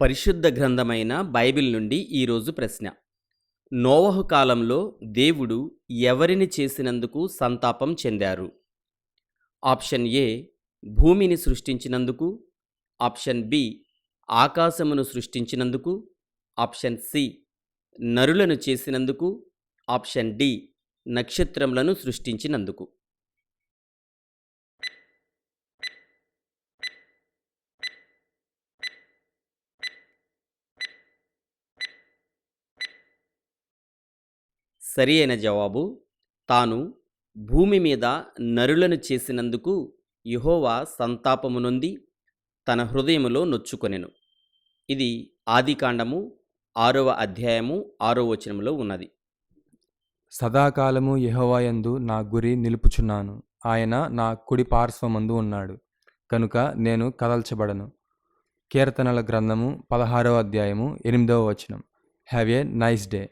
పరిశుద్ధ గ్రంథమైన బైబిల్ నుండి ఈరోజు ప్రశ్న. నోవహు కాలంలో దేవుడు ఎవరిని చేసినందుకు సంతాపం చెందారు? ఆప్షన్ ఏ భూమిని సృష్టించినందుకు. ఆప్షన్ బి ఆకాశమును సృష్టించినందుకు. ఆప్షన్ సి నరులను చేసినందుకు. ఆప్షన్ డి నక్షత్రములను సృష్టించినందుకు. సరి అయిన జవాబు తాను భూమి మీద నరులను చేసినందుకు యెహోవా సంతాపము నొంది తన హృదయములో నొచ్చుకొనెను. ఇది ఆదికాండము ఆరవ అధ్యాయము ఆరో వచనములో ఉన్నది. సదాకాలము యహోవాయందు నా గురి నిలుపుచున్నాను. ఆయన నా కుడి పార్శ్వమందు ఉన్నాడు. కనుక నేను కదల్చబడను. కీర్తనల గ్రంథము పదహారవ అధ్యాయము ఎనిమిదవ వచనం. Have a nice day.